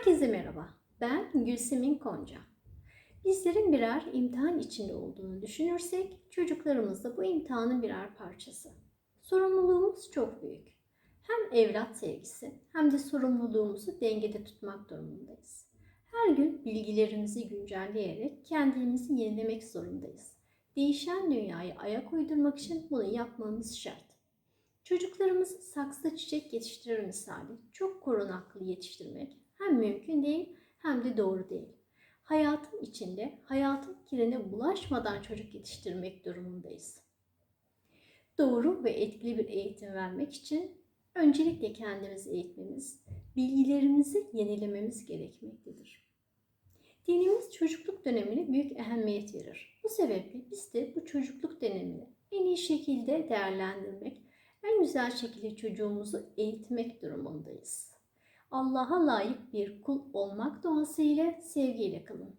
Herkese merhaba. Ben Gülsemin Konca. Bizlerin birer imtihan içinde olduğunu düşünürsek çocuklarımız da bu imtihanın birer parçası. Sorumluluğumuz çok büyük. Hem evlat sevgisi hem de sorumluluğumuzu dengede tutmak durumundayız. Her gün bilgilerimizi güncelleyerek kendimizi yenilemek zorundayız. Değişen dünyaya ayak uydurmak için bunu yapmamız şart. Çocuklarımızı saksıda çiçek yetiştirir misali çok korunaklı yetiştirmek hem mümkün değil hem de doğru değil. Hayatın içinde hayatın kirine bulaşmadan çocuk yetiştirmek durumundayız. Doğru ve etkili bir eğitim vermek için öncelikle kendimizi eğitmemiz, bilgilerimizi yenilememiz gerekmektedir. Dinimiz çocukluk dönemine büyük ehemmiyet verir. Bu sebeple biz de bu çocukluk dönemini en iyi şekilde değerlendirmek, en güzel şekilde çocuğumuzu eğitmek durumundayız. Allah'a layık bir kul olmak duası ile sevgiyle kalın.